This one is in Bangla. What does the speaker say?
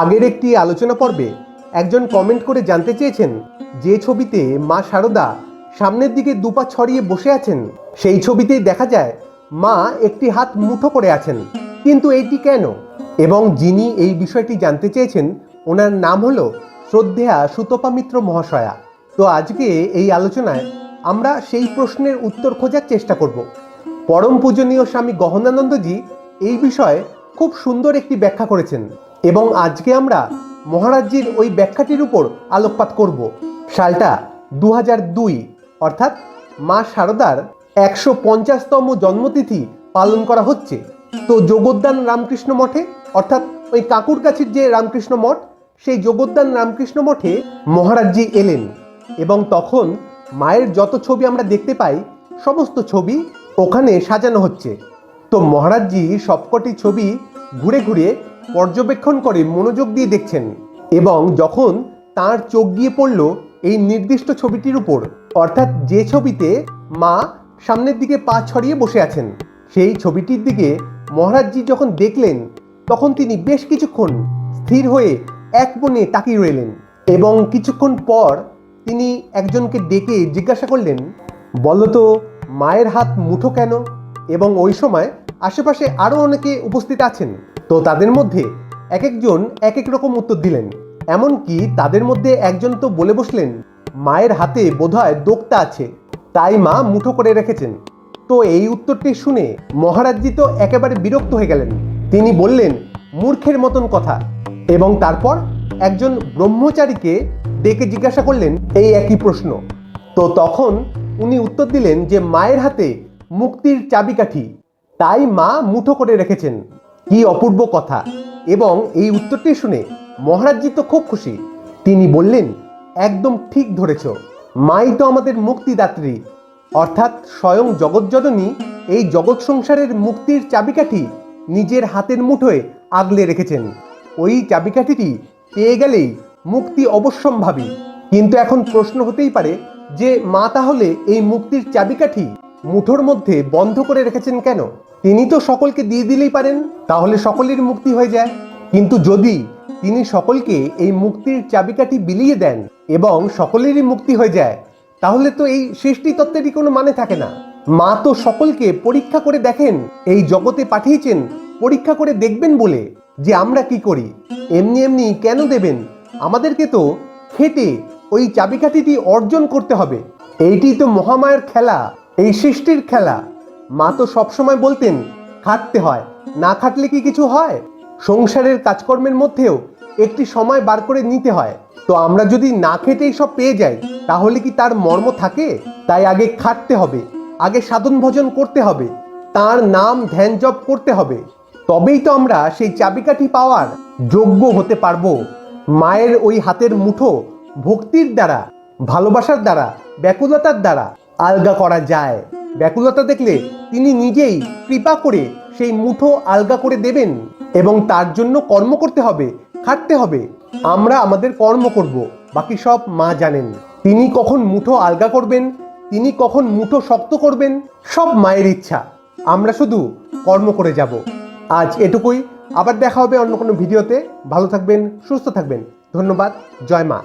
আগের একটি আলোচনা পর্বে একজন কমেন্ট করে জানতে চেয়েছেন যে ছবিতে মা শারদা সামনের দিকে দুপা ছড়িয়ে বসে আছেন। সেই ছবিতেই দেখা যায় মা একটি হাত মুঠো করে আছেন। কিন্তু এইটি কেন? এবং যিনি এই বিষয়টি জানতে চেয়েছেন, ওনার নাম হলো শ্রদ্ধেয়া সুতপা মিত্র মহাশয়া। তো আজকে এই আলোচনায় আমরা সেই প্রশ্নের উত্তর খোঁজার চেষ্টা করব। পরম পূজনীয় স্বামী গহনানন্দজি এই বিষয়ে খুব সুন্দর একটি ব্যাখ্যা করেছেন। এবং আজকে আমরা মহারাজজির ওই ব্যাখ্যাটির উপর আলোকপাত করব। সালটা দু দুই, অর্থাৎ মা শারদার একশো পঞ্চাশতম জন্মতিথি পালন করা হচ্ছে। তো যোগোদ্যান রামকৃষ্ণ মঠে, অর্থাৎ ওই কাকুর কাছির যে রামকৃষ্ণ মঠ, সেই যোগোদ্যান রামকৃষ্ণ মঠে মহারাজজি এলেন এবং তখন মায়ের যত ছবি আমরা দেখতে পাই, সমস্ত ছবি ওখানে সাজানো হচ্ছে। তো মহারাজজি সবকটি ছবি ঘুরে ঘুরে পর্যবেক্ষণ করে মনোযোগ দিয়ে দেখছেন এবং যখন তার চোখ গিয়ে পড়ল এই নির্দিষ্ট ছবিটির উপর, অর্থাৎ যে ছবিতে মা সামনের দিকে পা ছড়িয়ে বসে আছেন, সেই ছবিটির দিকে মহারাজজি যখন দেখলেন, তখন তিনি বেশ কিছুক্ষণ স্থির হয়ে এক মনে তাকিয়ে রইলেন এবং কিছুক্ষণ পর তিনি একজনকে ডেকে জিজ্ঞাসা করলেন বলতো মায়ের হাত মুঠো কেন? এবং ওই সময় আশেপাশে আরও অনেকে উপস্থিত আছেন। তো তাদের মধ্যে এক একজন এক এক রকম উত্তর দিলেন। এমনকি তাদের মধ্যে একজন তো বলে বসলেন, মায়ের হাতে বোধহয় দোক্তা আছে, তাই মা মুঠো করে রেখেছেন। তো এই উত্তরটি শুনে মহারাজজি তো একেবারে বিরক্ত হয়ে গেলেন। তিনি বললেন, মূর্খের মতন কথা। এবং তারপর একজন ব্রহ্মচারীকে ডেকে জিজ্ঞাসা করলেন এই একই প্রশ্ন। তো তখন উনি উত্তর দিলেন যে, মায়ের হাতে মুক্তির চাবিকাঠি, তাই মা মুঠো করে রেখেছেন। কি অপূর্ব কথা। এবং এই উত্তরটি শুনে মহারাজজি তো খুব খুশি। তিনি বললেন, একদম ঠিক ধরেছ। মাই তো আমাদের মুক্তিদাত্রী। অর্থাৎ স্বয়ং জগৎজননী এই জগৎ সংসারের মুক্তির চাবিকাঠি নিজের হাতের মুঠোয় আগলে রেখেছেন। ওই চাবিকাঠিটি পেয়ে গেলেই মুক্তি অবশ্যম্ভাবী। কিন্তু এখন প্রশ্ন হতেই পারে যে মা তাহলে এই মুক্তির চাবিকাঠি মুঠোর মধ্যে বন্ধ করে রেখেছেন কেন? তিনি তো সকলকে দিয়ে দিলেই পারেন, তাহলে সকলের মুক্তি হয়ে যায়। কিন্তু যদি তিনি সকলকে এই মুক্তির চাবিকাঠি বিলিয়ে দেন এবং সকলেরই মুক্তি হয়ে যায়, তাহলে তো এই সৃষ্টি তত্ত্বেরই কোনো মানে থাকে না। মা তো সকলকে পরীক্ষা করে দেখেন, এই জগতে পাঠিয়েছেন, পরীক্ষা করে দেখবেন বলে, যে আমরা কি করি? এমনি এমনি কেন দেবেন? আমাদেরকে তো খেটে ওই চাবিকাঠিটি অর্জন করতে হবে। এইটি তো মহামায়ের খেলা এই সৃষ্টির খেলা, মা তো সবসময় বলতেন, খাটতে হয়, না খাটলে কি কিছু হয়? সংসারের কাজকর্মের মধ্যেও একটি সময় বার করে নিতে হয়। তো আমরা যদি না খেটেই সব পেয়ে যাই, তাহলে কি তার মর্ম থাকে? তাই আগে খাটতে হবে, আগে সাধন ভজন করতে হবে, তার নাম ধ্যান জপ করতে হবে। তবেই তো আমরা সেই চাবিকাঠি পাওয়ার যোগ্য হতে পারব। মায়ের ওই হাতের মুঠো ভক্তির দ্বারা, ভালোবাসার দ্বারা, ব্যাকুলতার দ্বারা আলগা করা যায়। ব্যাকুলতা দেখলে তিনি নিজেই কৃপা করে সেই মুঠো আলগা করে দেবেন এবং তার জন্য কর্ম করতে হবে, খাটতে হবে। আমরা আমাদের কর্ম করব, বাকি সব মা জানেন। তিনি কখন মুঠো আলগা করবেন, তিনি কখন মুঠো শক্ত করবেন, সব মায়ের ইচ্ছা। আমরা শুধু কর্ম করে যাব। আজ এটুকুই। আবার দেখা হবে অন্য কোনো ভিডিওতে। ভালো থাকবেন, সুস্থ থাকবেন। ধন্যবাদ। জয় মা।